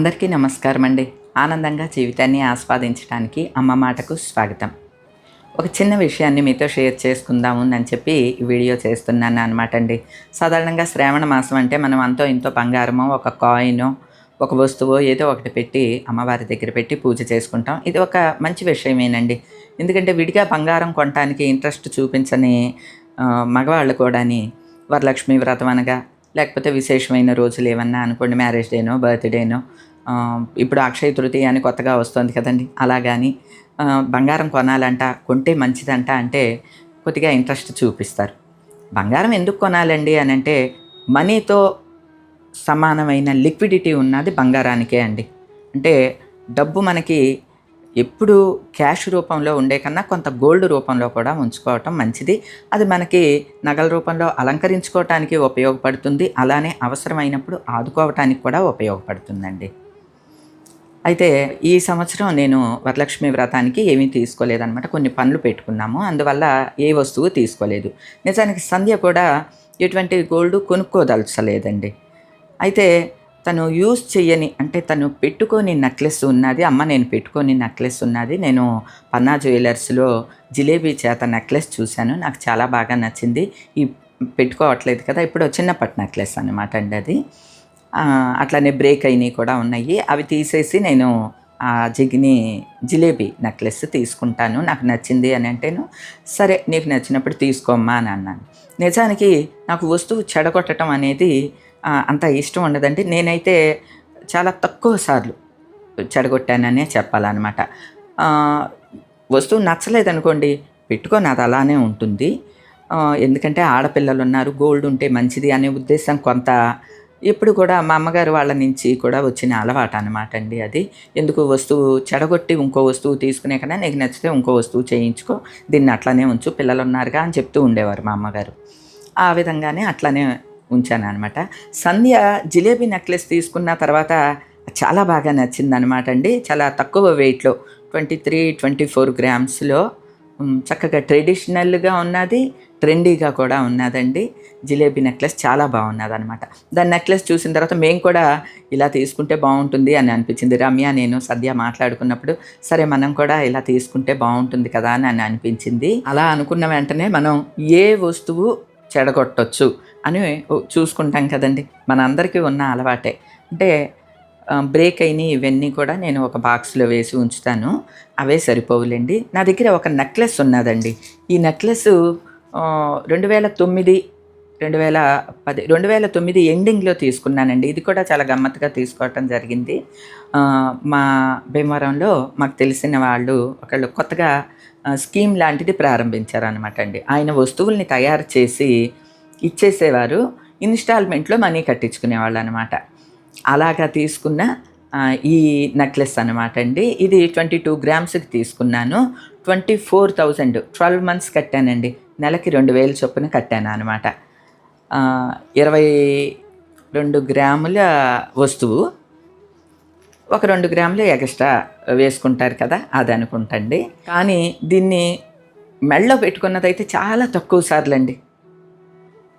అందరికీ నమస్కారం అండి ఆనందంగా జీవితాన్ని ఆస్వాదించడానికి అమ్మ మాటకు స్వాగతం. ఒక చిన్న విషయాన్ని మీతో షేర్ చేసుకుందాము అని చెప్పి వీడియో చేస్తున్నాను అనమాట అండి. సాధారణంగా శ్రావణ మాసం అంటే మనం అంతో ఇంతో బంగారమో ఒక కాయినో ఒక వస్తువు ఏదో ఒకటి పెట్టి అమ్మవారి దగ్గర పెట్టి పూజ చేసుకుంటాం. ఇది ఒక మంచి విషయమేనండి. ఎందుకంటే విడిగా బంగారం కొనడానికి ఇంట్రెస్ట్ చూపించని మగవాళ్ళు కూడాని వరలక్ష్మి వ్రతం అనగా లేకపోతే విశేషమైన రోజులు ఏమన్నా అనుకోండి మ్యారేజ్ డేనో బర్త్డేనో ఇప్పుడు అక్షయ తృతీయ అని కొత్తగా వస్తుంది కదండి. అలా కానీ బంగారం కొనాలంట కొంటే మంచిదంట అంటే కొద్దిగా ఇంట్రెస్ట్ చూపిస్తారు. బంగారం ఎందుకు కొనాలండి అని అంటే మనీతో సమానమైన లిక్విడిటీ ఉన్నది బంగారానికే అండి. అంటే డబ్బు మనకి ఎప్పుడు క్యాష్ రూపంలో ఉండే కన్నా కొంత గోల్డ్ రూపంలో కూడా ఉంచుకోవటం మంచిది. అది మనకి నగల రూపంలో అలంకరించుకోవటానికి ఉపయోగపడుతుంది. అలానే అవసరమైనప్పుడు ఆదుకోవటానికి కూడా ఉపయోగపడుతుందండి. అయితే ఈ సంవత్సరం నేను వరలక్ష్మి వ్రతానికి ఏమీ తీసుకోలేదన్నమాట. కొన్ని పనులు పెట్టుకున్నాము. అందువల్ల ఏ వస్తువు తీసుకోలేదు. నిజానికి సంధ్య కూడా ఎటువంటి గోల్డ్ కొనుక్కోదలచలేదండి. అయితే తను యూజ్ చెయ్యని అంటే తను పెట్టుకొని నెక్లెస్ ఉన్నది అమ్మ నేను పెట్టుకొని నెక్లెస్ ఉన్నది నేను పన్నా జ్యువెలర్స్లో జిలేబీ చేత నెక్లెస్ చూశాను. నాకు చాలా బాగా నచ్చింది. ఈ పెట్టుకోవట్లేదు కదా ఇప్పుడు చిన్నప్పటి నెక్లెస్ అనమాట అండి అది. అట్లానే బ్రేక్ అయినవి కూడా ఉన్నాయి. అవి తీసేసి నేను ఆ జిగిని జిలేబీ నెక్లెస్ తీసుకుంటాను. నాకు నచ్చింది అని అంటేను సరే నీకు నచ్చినప్పుడు తీసుకోమ్మా అని అన్నాను. నిజానికి నాకు వస్తువు చెడగొట్టడం అనేది అంత ఇష్టం ఉండదండి. నేనైతే చాలా తక్కువ సార్లు చెడగొట్టాననే చెప్పాలన్నమాట. వస్తువు నచ్చలేదనుకోండి పెట్టుకొని అది అలానే ఉంటుంది. ఎందుకంటే ఆడపిల్లలు ఉన్నారు గోల్డ్ ఉంటే మంచిది అనే ఉద్దేశం కొంత ఇప్పుడు కూడా మా అమ్మగారు వాళ్ళ నుంచి కూడా వచ్చిన అలవాటు అనమాట అండి అది. ఎందుకు వస్తువు చెడగొట్టి ఇంకో వస్తువు తీసుకునే కన్నా నీకు నచ్చితే ఇంకో వస్తువు చేయించుకో దీన్ని అట్లానే ఉంచు పిల్లలు ఉన్నారుగా అని చెప్తూ ఉండేవారు మా అమ్మగారు. ఆ విధంగానే అట్లానే ఉంచాను అనమాట సంధ్య జిలేబీ నెక్లెస్ తీసుకున్న తర్వాత చాలా బాగా నచ్చిందనమాట అండి. చాలా తక్కువ వెయిట్లో ట్వంటీ త్రీ ట్వంటీ ఫోర్ గ్రామ్స్లో చక్కగా ట్రెడిషనల్గా ఉన్నది ట్రెండీగా కూడా ఉన్నదండి. జిలేబీ నెక్లెస్ చాలా బాగున్నది అనమాట దాని నెక్లెస్ చూసిన తర్వాత మేము కూడా ఇలా తీసుకుంటే బాగుంటుంది అని అనిపించింది. రమ్య నేను సద్య మాట్లాడుకున్నప్పుడు సరే మనం కూడా ఇలా తీసుకుంటే బాగుంటుంది కదా అని అని అనిపించింది. అలా అనుకున్న వెంటనే మనం ఏ వస్తువు చెడగొట్టొచ్చు అని చూసుకుంటాం కదండి. మనందరికీ ఉన్న అలవాటే. అంటే బ్రేక్ అయినాయి ఇవన్నీ కూడా నేను ఒక బాక్స్లో వేసి ఉంచుతాను. అవే సరిపోవులేండి. నా దగ్గర ఒక నెక్లెస్ ఉన్నదండి. ఈ నెక్లెస్ రెండు వేల తొమ్మిది రెండు వేల పది రెండు వేల తొమ్మిది ఎండింగ్లో తీసుకున్నానండి. ఇది కూడా చాలా గమ్మత్తుగా తీసుకోవటం జరిగింది. మా భీమవరంలో మాకు తెలిసిన వాళ్ళు ఒకళ్ళు కొత్తగా స్కీమ్ లాంటిది ప్రారంభించారనమాట అండి. ఆయన వస్తువుల్ని తయారు చేసి ఇచ్చేసేవారు. ఇన్స్టాల్మెంట్లో మనీ కట్టించుకునేవాళ్ళు అనమాట అలాగా తీసుకున్న ఈ నెక్లెస్ అనమాట అండి. ఇది ట్వంటీ టూ గ్రామ్స్కి తీసుకున్నాను. Twenty four thousand. Twelve months కట్టానండి. నెలకి రెండు వేలు చొప్పున కట్టాను అనమాట ఇరవై రెండు గ్రాముల వస్తువు. ఒక రెండు గ్రాములు ఎక్స్ట్రా వేసుకుంటారు కదా అది అనుకుంటండి. కానీ దీన్ని మెళ్ళో పెట్టుకున్నదైతే చాలా తక్కువ సార్లు అండి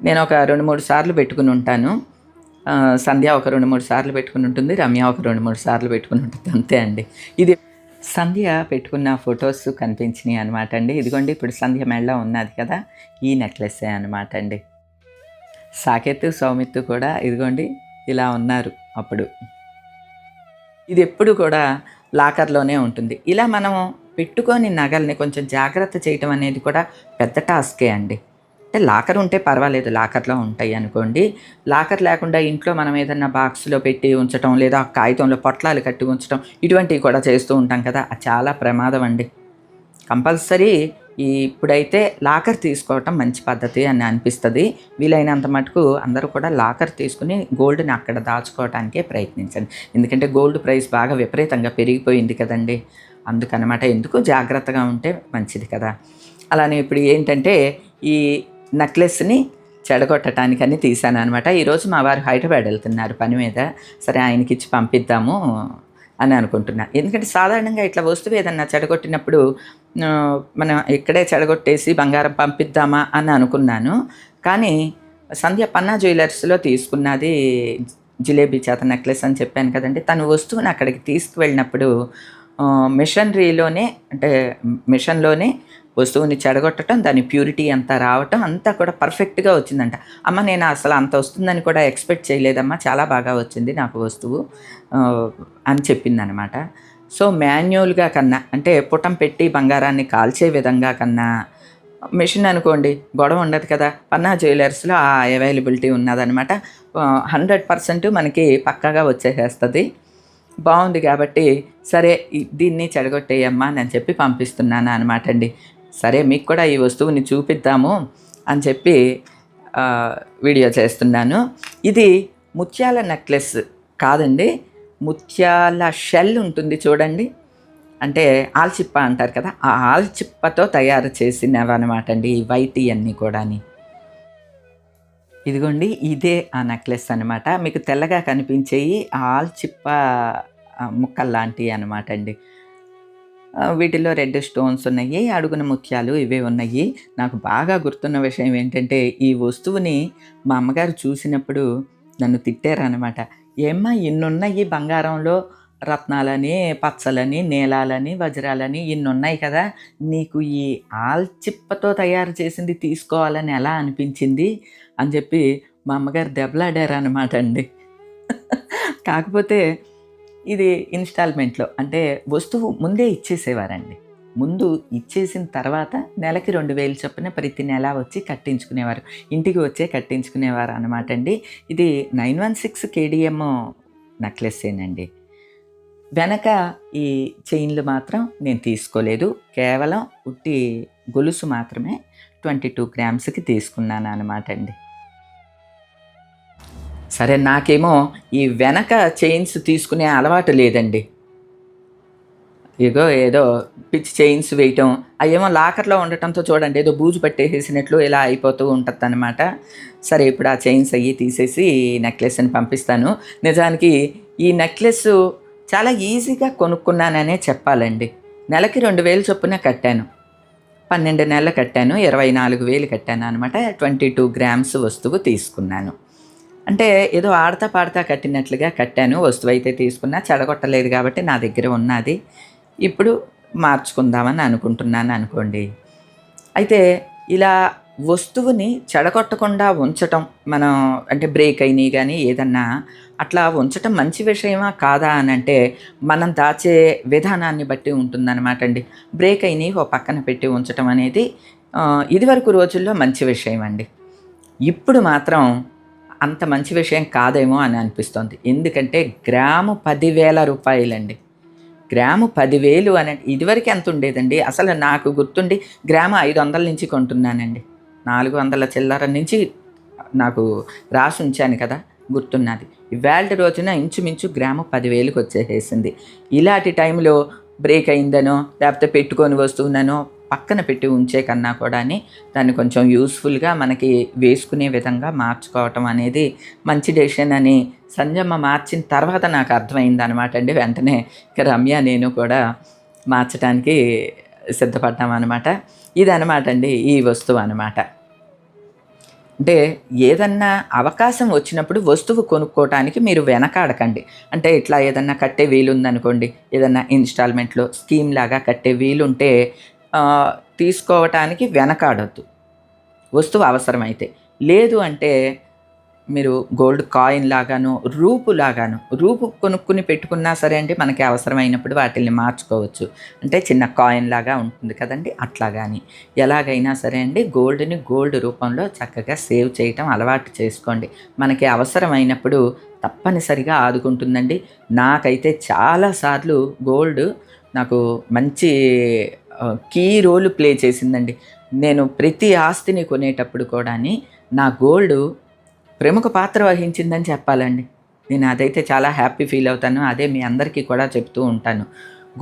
నేను ఒక రెండు మూడు సార్లు పెట్టుకుని ఉంటాను. సంధ్య ఒక రెండు మూడు సార్లు పెట్టుకుని ఉంటుంది రమ్య ఒక రెండు మూడు సార్లు పెట్టుకుని ఉంటుంది అంతే అండి. ఇది సంధ్య పెట్టుకున్న ఫొటోస్ కనిపించినాయి అనమాట అండి. ఇదిగోండి ఇప్పుడు సంధ్య మెళ్ళ ఉన్నది కదా ఈ నెక్లెస్సే అనమాట అండి. సాకేత్ సౌమిత్ కూడా ఇదిగోండి ఇలా ఉన్నారు అప్పుడు. ఇది ఎప్పుడు కూడా లాకర్లోనే ఉంటుంది. ఇలా మనం పెట్టుకొని నగల్ని కొంచెం జాగ్రత్త చేయటం అనేది కూడా పెద్ద టాస్కే అండి. అంటే లాకర్ ఉంటే పర్వాలేదు లాకర్లో ఉంటాయి అనుకోండి. లాకర్ లేకుండా ఇంట్లో మనం ఏదన్నా బాక్స్లో పెట్టి ఉంచటం లేదా కాగితంలో పొట్లాలు కట్టి ఉంచటం ఇటువంటివి కూడా చేస్తూ ఉంటాం కదా. అది చాలా ప్రమాదం అండి. కంపల్సరీ ఈ ఇప్పుడైతే లాకర్ తీసుకోవటం మంచి పద్ధతి అని అనిపిస్తుంది. వీలైనంత మటుకు అందరూ కూడా లాకర్ తీసుకుని గోల్డ్ని అక్కడ దాచుకోవటానికే ప్రయత్నించండి. ఎందుకంటే గోల్డ్ ప్రైస్ బాగా విపరీతంగా పెరిగిపోయింది కదండి. అందుకనమాట ఎందుకు జాగ్రత్తగా ఉంటే మంచిది కదా. అలానే ఇప్పుడు ఏంటంటే ఈ నెక్లెస్ని చెడగొట్టడానికని తీశాను అనమాట ఈరోజు మా వారు హైదరాబాద్ వెళ్తున్నారు పని మీద. సరే ఆయనకి ఇచ్చి పంపిద్దాము అని అనుకుంటున్నా. ఎందుకంటే సాధారణంగా ఇట్లా వస్తువు ఏదన్నా చెడగొట్టినప్పుడు మనం ఇక్కడే చెడగొట్టేసి బంగారం పంపిద్దామా అని అనుకున్నాను. కానీ సంధ్య పన్నా జ్యువెలర్స్లో తీసుకున్నది జిలేబీ చేత నెక్లెస్ అని చెప్పాను కదండి. తను వస్తువుని అక్కడికి తీసుకువెళ్ళినప్పుడు మిషనరీలోనే అంటే మిషన్లోనే వస్తువుని చెడగొట్టడం దాని ప్యూరిటీ అంతా రావటం అంతా కూడా పర్ఫెక్ట్గా వచ్చిందంట. అమ్మ నేను అసలు అంత వస్తుందని కూడా ఎక్స్పెక్ట్ చేయలేదమ్మా చాలా బాగా వచ్చింది నాకు వస్తువు అని చెప్పిందనమాట సో మాన్యువల్గా కన్నా అంటే పుటం పెట్టి బంగారాన్ని కాల్చే విధంగా కన్నా మిషన్ అనుకోండి గొడవ ఉండదు కదా పన్నా జ్యువెలర్స్లో ఆ అవైలబిలిటీ ఉన్నదనమాట హండ్రెడ్ పర్సెంట్ మనకి పక్కాగా వచ్చేసేస్తుంది. బాగుంది కాబట్టి సరే దీన్ని చెడగొట్టేయమ్మా అని చెప్పి పంపిస్తున్నాను అనమాట అండి. సరే మీకు కూడా ఈ వస్తువుని చూపిద్దాము అని చెప్పి వీడియో చేస్తున్నాను. ఇది ముత్యాల నెక్లెస్ కాదండి. ముత్యాల షెల్ ఉంటుంది చూడండి. అంటే ఆల్చిప్ప అంటారు కదా ఆ ఆల్చిప్పతో తయారు చేసినవి అనమాట అండి ఈ వైట్ ఇవన్నీ కూడాని. ఇదిగోండి ఇదే ఆ నెక్లెస్ అనమాట మీకు తెల్లగా కనిపించేవి ఆల్చిప్ప ముక్కల్లాంటివి అనమాట అండి వీటిలో రెడ్ స్టోన్స్ ఉన్నాయి అడుగున ముత్యాలు ఇవే ఉన్నాయి. నాకు బాగా గుర్తున్న విషయం ఏంటంటే ఈ వస్తువుని మా అమ్మగారు చూసినప్పుడు నన్ను తిట్టారనమాట ఏమ్మా ఇన్నున్నాయి బంగారంలో రత్నాలని పచ్చలని నీలాలని వజ్రాలని ఇన్ని ఉన్నాయి కదా నీకు ఈ ఆల్చిప్పతో తయారు చేసింది తీసుకోవాలని ఎలా అనిపించింది? అని చెప్పి మా అమ్మగారు దెబ్బలాడారు అనమాట అండి. కాకపోతే ఇది ఇన్స్టాల్మెంట్లో. అంటే వస్తువు ముందే ఇచ్చేసేవారండి. ముందు ఇచ్చేసిన తర్వాత నెలకి రెండు వేలు చొప్పున ప్రతి నెల వచ్చి కట్టించుకునేవారు. ఇంటికి వచ్చే కట్టించుకునేవారు అనమాట అండి. ఇది నైన్ వన్ సిక్స్ కేడిఎం నెక్లెస్సేనండి. వెనక ఈ చైన్లు మాత్రం నేను తీసుకోలేదు. కేవలం ఉట్టి గొలుసు మాత్రమే ట్వంటీ టూ గ్రామ్స్కి తీసుకున్నాను అనమాట అండి. సరే నాకేమో ఈ వెనక చైన్స్ తీసుకునే అలవాటు లేదండి. ఇగో ఏదో పిచ్చి చైన్స్ వేయటం అవేమో లాకర్లో ఉండటంతో చూడండి ఏదో బూజు పట్టేసేసినట్లు ఇలా అయిపోతూ ఉంటుంది అనమాట సరే ఇప్పుడు ఆ చైన్స్ అయ్యి తీసేసి నెక్లెస్ని పంపిస్తాను. నిజానికి ఈ నెక్లెస్ చాలా ఈజీగా కొనుక్కున్నాననే చెప్పాలండి. నెలకి రెండు వేలు చొప్పున కట్టాను. పన్నెండు నెలలు కట్టాను ఇరవై నాలుగు వేలు కట్టాను అనమాట ట్వంటీ టూ గ్రామ్స్ వస్తువు తీసుకున్నాను. అంటే ఏదో ఆడతా పాడతా కట్టినట్లుగా కట్టాను వస్తువు అయితే తీసుకున్నా చెడగొట్టలేదు కాబట్టి నా దగ్గర ఉన్నది. ఇప్పుడు మార్చుకుందామని అనుకుంటున్నాను అనుకోండి. అయితే ఇలా వస్తువుని చెడగొట్టకుండా ఉంచటం మనం అంటే బ్రేక్ అయినాయి కానీ ఏదన్నా అట్లా ఉంచటం మంచి విషయమా కాదా అని అంటే మనం దాచే విధానాన్ని బట్టి ఉంటుందన్నమాట అండి. బ్రేక్ అయినాయి ఓ పక్కన పెట్టి ఉంచటం అనేది ఇదివరకు రోజుల్లో మంచి విషయం అండి ఇప్పుడు మాత్రం అంత మంచి విషయం కాదేమో అని అనిపిస్తుంది. ఎందుకంటే గ్రాము పదివేల రూపాయలండి. గ్రాము పదివేలు అని ఇదివరకు ఎంత ఉండేదండి? అసలు నాకు గుర్తుండి గ్రాము ఐదు వందల నుంచి కొంటున్నానండి. నాలుగు వందల చిల్లర నుంచి నాకు రాసి ఉంచాను కదా గుర్తున్నది. ఇవాళ రోజున ఇంచుమించు గ్రాము పదివేలకు వచ్చేసేసింది. ఇలాంటి టైంలో బ్రేక్ అయిందనో లేకపోతే పెట్టుకొని వస్తున్నానో పక్కన పెట్టి ఉంచే కన్నా కూడా దాన్ని కొంచెం యూస్ఫుల్గా మనకి వేసుకునే విధంగా మార్చుకోవటం అనేది మంచి డెసిషన్ అని సంజమ్మ మార్చిన తర్వాత నాకు అర్థమైంది అనమాట అండి. వెంటనే ఇక రమ్య నేను కూడా మార్చడానికి సిద్ధపడ్డాం అనమాట ఇదనమాట అండి ఈ వస్తువు అనమాట అంటే ఏదన్నా అవకాశం వచ్చినప్పుడు వస్తువు కొనుక్కోవటానికి మీరు వెనకాడకండి. అంటే ఇట్లా ఏదన్నా కట్టే వీలుందనుకోండి ఏదన్నా ఇన్స్టాల్మెంట్లో స్కీమ్ లాగా కట్టే వీలుంటే తీసుకోవటానికి వెనకాడొద్దు. వస్తువు అవసరమైతే. లేదు అంటే మీరు గోల్డ్ కాయిన్ లాగాను రూపు లాగాను రూపు కొనుక్కుని పెట్టుకున్నా సరే అండి మనకి అవసరమైనప్పుడు వాటిల్ని మార్చుకోవచ్చు. అంటే చిన్న కాయిన్ లాగా ఉంటుంది కదండి అట్లా కానీ ఎలాగైనా సరే అండి గోల్డ్ని గోల్డ్ రూపంలో చక్కగా సేవ్ చేయటం అలవాటు చేసుకోండి. మనకి అవసరమైనప్పుడు తప్పనిసరిగా ఆదుకుంటుందండి. నాకైతే చాలాసార్లు గోల్డ్ నాకు మంచి కీ రోల్ ప్లే చేసిందండి. నేను ప్రతి ఆస్తిని కొనేటప్పుడు కూడాని నా గోల్డ్ ప్రముఖ పాత్ర వహించిందని చెప్పాలండి. నేను అదైతే చాలా హ్యాపీ ఫీల్ అవుతాను. అదే మీ అందరికీ కూడా చెప్తూ ఉంటాను.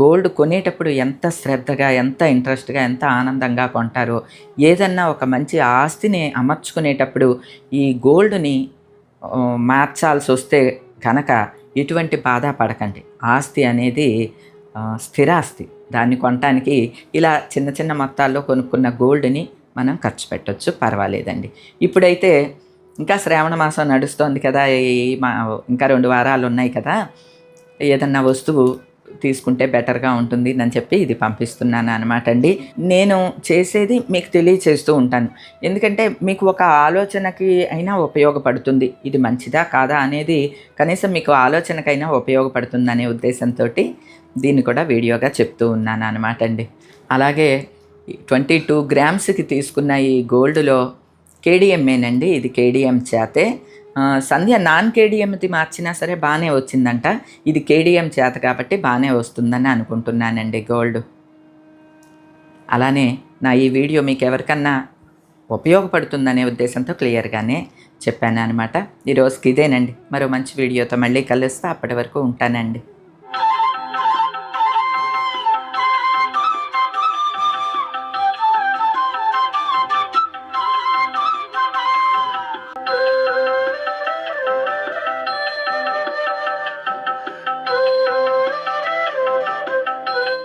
గోల్డ్ కొనేటప్పుడు ఎంత శ్రద్ధగా ఎంత ఇంట్రెస్ట్గా ఎంత ఆనందంగా కొంటారో ఏదన్నా ఒక మంచి ఆస్తిని అమర్చుకునేటప్పుడు ఈ గోల్డ్ని మార్చాల్సి వస్తే కనుక ఎటువంటి బాధ పడకండి. ఆస్తి అనేది స్థిరాస్తి. దాన్ని కొనటానికి ఇలా చిన్న చిన్న మొత్తాల్లో కొనుక్కున్న గోల్డ్ని మనం ఖర్చు పెట్టవచ్చు పర్వాలేదండి. ఇప్పుడైతే ఇంకా శ్రావణ మాసం నడుస్తోంది కదా ఈ మా ఇంకా రెండు వారాలు ఉన్నాయి కదా ఏదన్నా వస్తువు తీసుకుంటే బెటర్గా ఉంటుంది అని చెప్పి ఇది పంపిస్తున్నాను అనమాట అండి. నేను చేసేది మీకు తెలియచేస్తూ ఉంటాను. ఎందుకంటే మీకు ఒక ఆలోచనకి అయినా ఉపయోగపడుతుంది. ఇది మంచిదా కాదా అనేది కనీసం మీకు ఆలోచనకైనా ఉపయోగపడుతుంది అనే ఉద్దేశంతో దీన్ని కూడా వీడియోగా చెప్తూ ఉన్నాను అనమాట అండి. అలాగే ట్వంటీ టూ గ్రామ్స్కి తీసుకున్న ఈ గోల్డ్లో కేడిఎంఏనండి. ఇది కేడిఎం చేతే సంధ్య నాన్ కేడిఎంది మార్చినా సరే బాగానే వచ్చిందంట. ఇది కేడిఎం చేత కాబట్టి బాగానే వస్తుందని అనుకుంటున్నానండి గోల్డ్. అలానే నా ఈ వీడియో మీకు ఎవరికన్నా ఉపయోగపడుతుందనే ఉద్దేశంతో క్లియర్గానే చెప్పాను అనమాట ఈరోజుకి ఇదేనండి. మరో మంచి వీడియోతో మళ్ళీ కలుస్తా. అప్పటి వరకు ఉంటానండి.